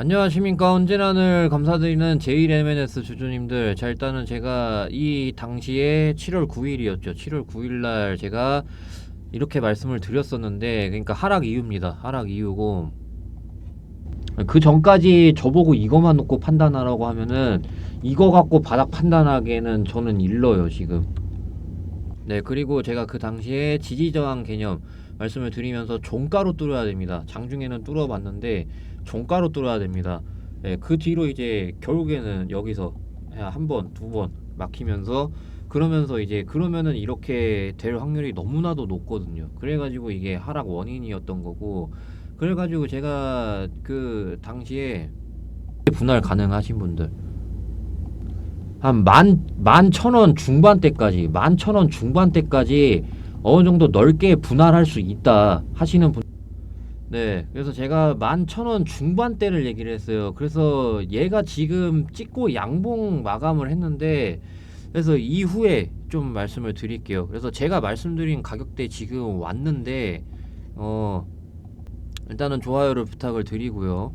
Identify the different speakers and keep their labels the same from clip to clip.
Speaker 1: 안녕하십니까. 언제나늘 감사드리는 제일MNS 주주님들. 자 일단은 제가 이 당시에 7월 9일이었죠. 7월 9일날 제가 이렇게 말씀을 드렸었는데 그러니까 하락 이유입니다. 하락 이유고. 그 전까지 저보고 이거만 놓고 판단하라고 하면은 이거 갖고 바닥 판단하기에는 저는 일러요 지금. 네 그리고 제가 그 당시에 지지저항 개념 말씀을 드리면서 종가로 뚫어야 됩니다. 장중에는 뚫어봤는데 종가로 뚫어야 됩니다. 예, 그 뒤로 이제 결국에는 여기서 한 번, 두 번 막히면서 그러면서 이제 그러면은 이렇게 될 확률이 너무나도 높거든요. 그래가지고 이게 하락 원인이었던 거고 그래가지고 제가 그 당시에 분할 가능하신 분들 한 만 만 천 원 중반대까지 만 천 원 중반대까지 어느 정도 넓게 분할할 수 있다 하시는 분 네, 그래서 제가 만천원 중반대를 얘기를 했어요. 그래서 얘가 지금 찍고 양봉 마감을 했는데, 그래서 이후에 좀 말씀을 드릴게요. 그래서 제가 말씀드린 가격대 지금 왔는데, 어, 일단은 좋아요를 부탁을 드리고요.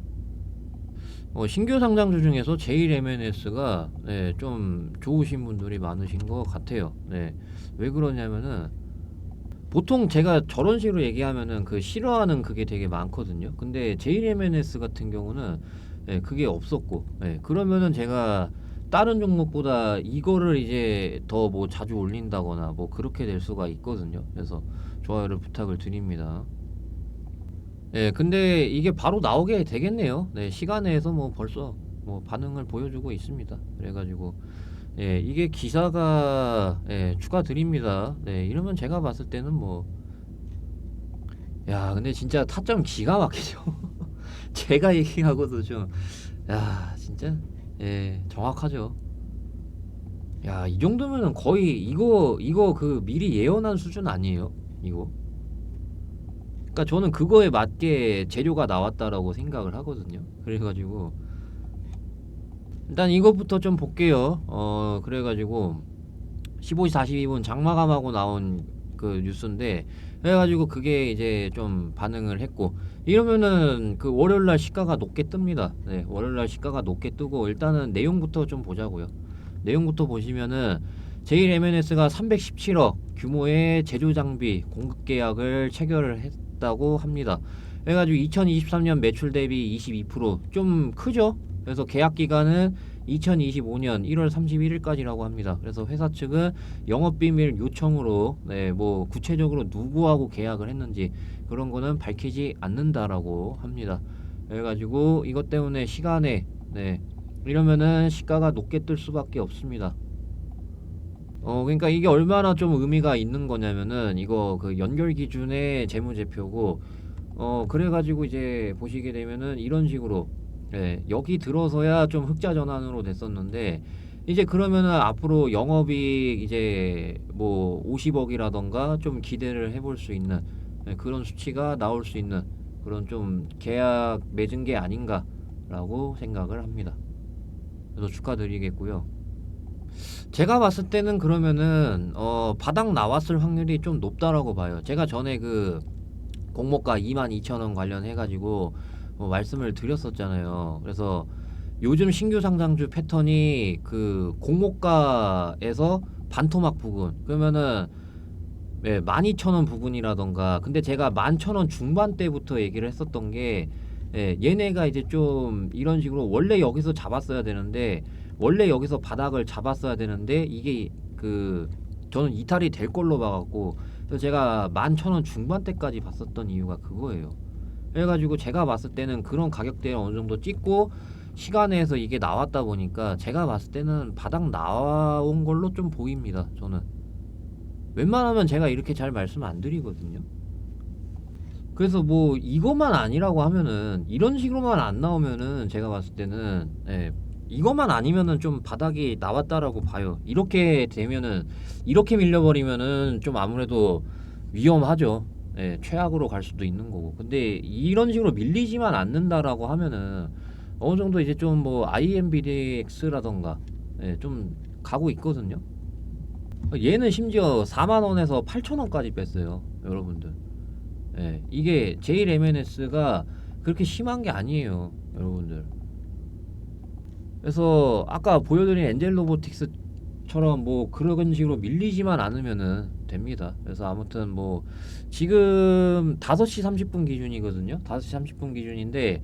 Speaker 1: 어, 신규 상장주 중에서 제일 MNS가 네, 좀 좋으신 분들이 많으신 것 같아요. 네, 왜 그러냐면은 보통 제가 저런 식으로 얘기하면은 그 싫어하는 그게 되게 많거든요. 근데 JMNS 같은 경우는 예, 그게 없었고, 예, 그러면은 제가 다른 종목보다 이거를 이제 더 뭐 자주 올린다거나 뭐 그렇게 될 수가 있거든요. 그래서 좋아요를 부탁을 드립니다. 예, 근데 이게 바로 나오게 되겠네요. 네, 시간에서 뭐 벌써 뭐 반응을 보여주고 있습니다. 그래가지고 예, 이게 기사가 예, 축하드립니다. 네, 이러면 제가 봤을 때는 뭐 야, 근데 진짜 타점 기가 막히죠. 제가 얘기하고도 좀 야, 진짜 예, 정확하죠. 야, 이 정도면은 거의 이거 이거 그 미리 예언한 수준 아니에요? 이거. 그러니까 저는 그거에 맞게 재료가 나왔다라고 생각을 하거든요. 그래가지고 일단 이것부터 좀 볼게요. 어, 그래가지고 15시 42분 장마감하고 나온 그 뉴스인데 그래가지고 그게 이제 좀 반응을 했고 이러면은 그 월요일날 시가가 높게 뜹니다. 네, 월요일날 시가가 높게 뜨고 일단은 내용부터 좀 보자고요. 내용부터 보시면은 제일 M&S가 317억 규모의 제조 장비 공급 계약을 체결을 했다고 합니다. 그래가지고 2023년 매출 대비 22%좀 크죠? 그래서 계약 기간은 2025년 1월 31일까지라고 합니다. 그래서 회사 측은 영업 비밀 요청으로 네, 뭐 구체적으로 누구하고 계약을 했는지 그런 거는 밝히지 않는다라고 합니다. 그래가지고 이것 때문에 시간에 네, 이러면은 시가가 높게 뜰 수밖에 없습니다. 어 그러니까 이게 얼마나 좀 의미가 있는 거냐면은 이거 그 연결 기준의 재무제표고 어 그래가지고 이제 보시게 되면은 이런 식으로 예, 여기 들어서야 좀 흑자 전환으로 됐었는데 이제 그러면은 앞으로 영업이익 이제 뭐 50억이라던가 좀 기대를 해볼 수 있는 예, 그런 수치가 나올 수 있는 그런 좀 계약 맺은 게 아닌가라고 생각을 합니다. 그래서 축하드리겠고요. 제가 봤을 때는 그러면은 어 바닥 나왔을 확률이 좀 높다라고 봐요. 제가 전에 그 공모가 22,000원 관련해 가지고 뭐 말씀을 드렸었잖아요. 그래서 요즘 신규 상장주 패턴이 그 공모가에서 반토막 부분 그러면은 예, 12,000원 부분이라던가 근데 제가 11,000원 중반대부터 얘기를 했었던 게 예, 얘네가 이제 좀 이런 식으로 원래 여기서 잡았어야 되는데 원래 여기서 바닥을 잡았어야 되는데 이게 그 저는 이탈이 될 걸로 봐갖고 그래서 제가 11,000원 중반대까지 봤었던 이유가 그거예요. 그래가지고 제가 봤을 때는 그런 가격대를 어느 정도 찍고 시간에서 이게 나왔다 보니까 제가 봤을 때는 바닥 나온 걸로 좀 보입니다. 저는 웬만하면 제가 이렇게 잘 말씀 안 드리거든요. 그래서 뭐 이것만 아니라고 하면은 이런 식으로만 안 나오면은 제가 봤을 때는 예, 이것만 아니면은 좀 바닥이 나왔다라고 봐요. 이렇게 되면은 이렇게 밀려버리면은 좀 아무래도 위험하죠. 예, 최악으로 갈 수도 있는 거고. 근데 이런 식으로 밀리지만 않는다라고 하면은 어느 정도 이제 좀 뭐 IMBDX라던가 예, 좀 가고 있거든요. 얘는 심지어 4만 원에서 8천 원까지 뺐어요, 여러분들. 예, 이게 제일 MNS가 그렇게 심한 게 아니에요. 여러분들. 그래서 아까 보여드린 엔젤 로보틱스처럼 뭐 그런 식으로 밀리지만 않으면은 됩니다. 그래서 아무튼 뭐 지금 5시 30분 기준이거든요. 5시 30분 기준인데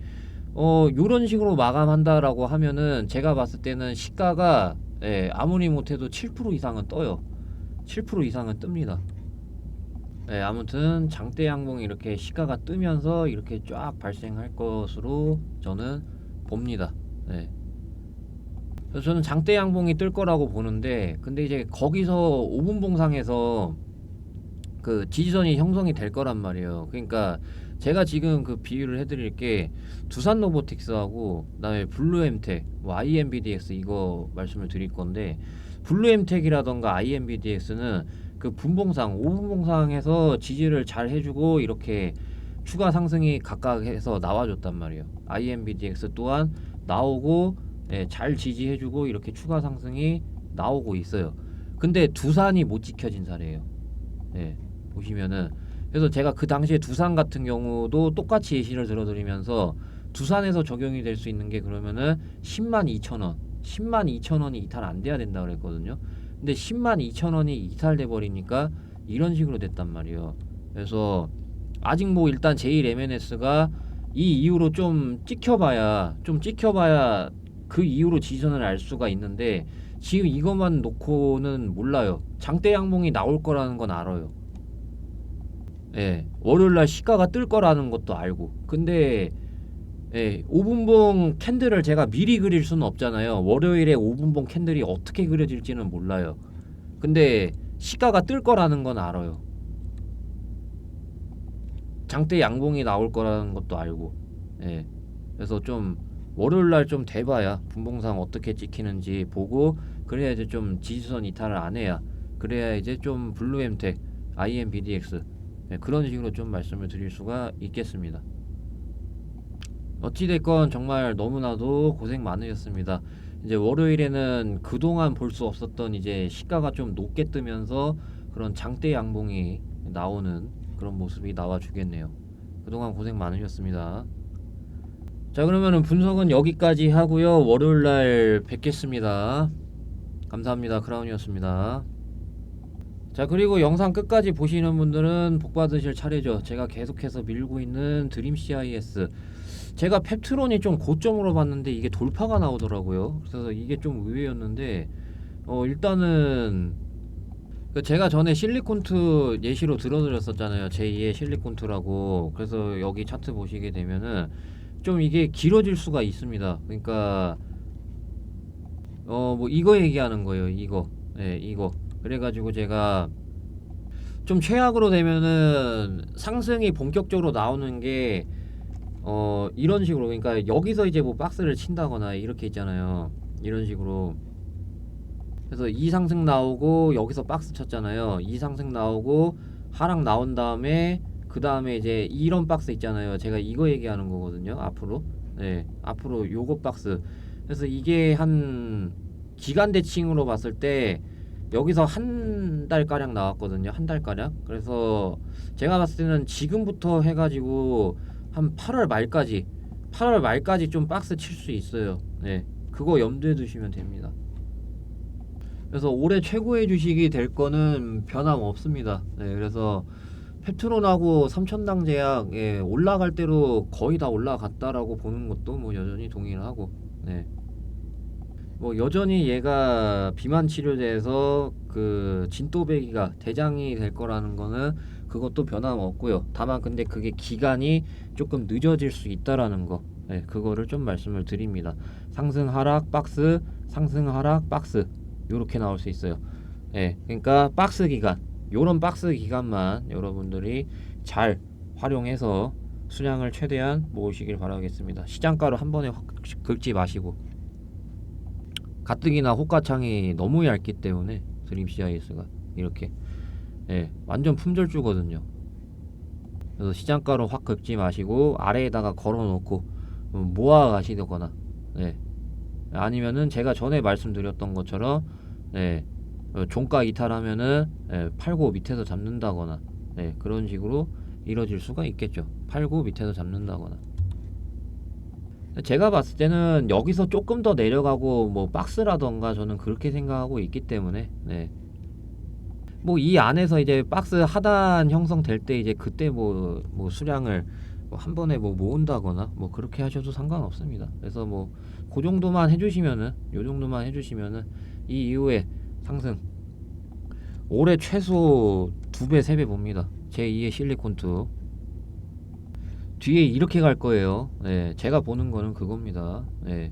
Speaker 1: 어 요런 식으로 마감한다라고 하면은 제가 봤을 때는 시가가 예, 아무리 못해도 7% 이상은 떠요. 7% 이상은 뜹니다. 네, 아무튼 장대 양봉이 이렇게 시가가 뜨면서 이렇게 쫙 발생할 것으로 저는 봅니다. 네. 그래서 저는 장대 양봉이 뜰 거라고 보는데, 근데 이제 거기서 5분 봉상에서 그 지지선이 형성이 될 거란 말이에요. 그러니까 제가 지금 그 비유를 해드릴 게 두산 로보틱스하고 그다음에 블루엠텍, 뭐 IMBDX 이거 말씀을 드릴 건데 블루엠텍이라던가 IMBDX는 그 분봉상, 5분 봉상에서 지지를 잘 해주고 이렇게 추가 상승이 각각 해서 나와줬단 말이에요. IMBDX 또한 나오고 예, 잘 지지해주고 이렇게 추가 상승이 나오고 있어요. 근데 두산이 못 지켜진 사례예요. 예, 보시면은 그래서 제가 그 당시에 두산 같은 경우도 똑같이 예시를 들어드리면서 두산에서 적용이 될 수 있는 게 그러면은 10만 2천 원, 10만 2천 원이 이탈 안 돼야 된다 그랬거든요. 근데 10만 2천 원이 이탈돼 버리니까 이런 식으로 됐단 말이에요. 그래서 아직 뭐 일단 제일 MNS가 이 이후로 좀 찍혀봐야 좀 찍혀봐야 그 이후로 지지선을 알 수가 있는데 지금 이것만 놓고는 몰라요. 장대 양봉이 나올 거라는 건 알아요. 예, 월요일 날 시가가 뜰 거라는 것도 알고. 근데 예, 5분봉 캔들을 제가 미리 그릴 수는 없잖아요. 월요일에 5분봉 캔들이 어떻게 그려질지는 몰라요. 근데 시가가 뜰 거라는 건 알아요. 장대 양봉이 나올 거라는 것도 알고. 예. 그래서 좀 월요일 날 좀 돼봐야 분봉상 어떻게 찍히는지 보고 그래야 이제 좀 지지선 이탈을 안 해야 그래야 이제 좀 블루엠텍, IMBDX 네, 그런 식으로 좀 말씀을 드릴 수가 있겠습니다. 어찌됐건 정말 너무나도 고생 많으셨습니다. 이제 월요일에는 그동안 볼 수 없었던 이제 시가가 좀 높게 뜨면서 그런 장대 양봉이 나오는 그런 모습이 나와 주겠네요. 그동안 고생 많으셨습니다. 자 그러면은 분석은 여기까지 하고요. 월요일 날 뵙겠습니다. 감사합니다. 크라운이었습니다. 자 그리고 영상 끝까지 보시는 분들은 복 받으실 차례죠. 제가 계속해서 밀고 있는 드림 CIS. 제가 펩트론이 좀 고점으로 봤는데 이게 돌파가 나오더라고요. 그래서 이게 좀 의외였는데 어 일단은 그 제가 전에 실리콘트 예시로 들어드렸었잖아요. 제2의 실리콘트라고. 그래서 여기 차트 보시게 되면은 좀 이게 길어질 수가 있습니다. 그러니까 어 뭐 이거 얘기하는 거예요. 이거. 네, 이거. 그래 가지고 제가 좀 최악으로 되면은 상승이 본격적으로 나오는 게 어 이런 식으로 그러니까 여기서 이제 뭐 박스를 친다거나 이렇게 있잖아요. 이런 식으로 그래서 이 상승 나오고 여기서 박스 쳤잖아요. 이 상승 나오고 하락 나온 다음에 그 다음에 이제 이런 박스 있잖아요. 제가 이거 얘기하는 거거든요. 앞으로 네 앞으로 요거 박스 그래서 이게 한 기간 대칭으로 봤을 때 여기서 한 달 가량 나왔거든요. 한 달 가량. 그래서 제가 봤을 때는 지금부터 해가지고 한 8월 말까지 8월 말까지 좀 박스 칠 수 있어요. 네, 그거 염두에 두시면 됩니다. 그래서 올해 최고의 주식이 될 거는 변함 없습니다. 네, 그래서 페트론하고 삼천당 제약 예, 올라갈 대로 거의 다 올라갔다라고 보는 것도 뭐 여전히 동일하고 네. 뭐 여전히 얘가 비만 치료제에서 그 진또배기가 대장이 될 거라는 거는 그것도 변함없고요. 다만 근데 그게 기간이 조금 늦어질 수 있다라는 거. 네, 그거를 좀 말씀을 드립니다. 상승 하락 박스, 상승 하락 박스. 요렇게 나올 수 있어요. 예. 그러니까 박스 기간. 요런 박스 기간만 여러분들이 잘 활용해서 수량을 최대한 모으시길 바라겠습니다. 시장가로 한 번에 확 긁지 마시고 가뜩이나 호가창이 너무 얇기 때문에 드림 CIS가 이렇게 예, 완전 품절주거든요. 그래서 시장가로 확 긁지 마시고 아래에다가 걸어놓고 모아 가시거나 예. 아니면은 제가 전에 말씀드렸던 것처럼 예, 어, 종가 이탈하면은 예, 팔고 밑에서 잡는다거나 예, 그런 식으로 이뤄질 수가 있겠죠. 팔고 밑에서 잡는다거나 제가 봤을 때는 여기서 조금 더 내려가고 뭐 박스라던가 저는 그렇게 생각하고 있기 때문에 네. 뭐 이 안에서 이제 박스 하단 형성될 때 이제 그때 뭐, 뭐 수량을 뭐 한 번에 뭐 모은다거나 뭐 그렇게 하셔도 상관없습니다. 그래서 뭐 그 정도만 해주시면은 요 정도만 해주시면은 이 이후에 상승 올해 최소 두배세배 봅니다. 제2의 실리콘2 뒤에 이렇게 갈 거예요. 네, 제가 보는 거는 그겁니다. 네.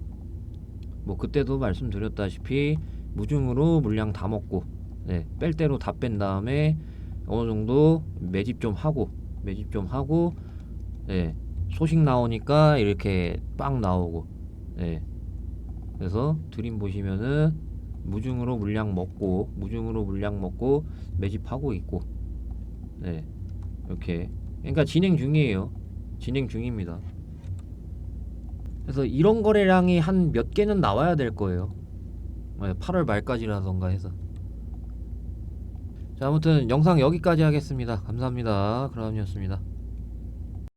Speaker 1: 뭐 그때도 말씀드렸다시피 무중으로 물량 다 먹고 네, 뺄 대로 다 뺀 다음에 어느 정도 매집 좀 하고 매집 좀 하고 네, 소식 나오니까 이렇게 빵 나오고 네. 그래서 드림 보시면은 무중으로 물량 먹고 무중으로 물량 먹고 매집하고 있고 네. 이렇게 그러니까 진행 중이에요. 진행 중입니다. 그래서 이런 거래량이 한 몇 개는 나와야 될 거예요. 네, 8월 말까지라던가 해서. 자, 아무튼 영상 여기까지 하겠습니다. 감사합니다. 그라운이었습니다.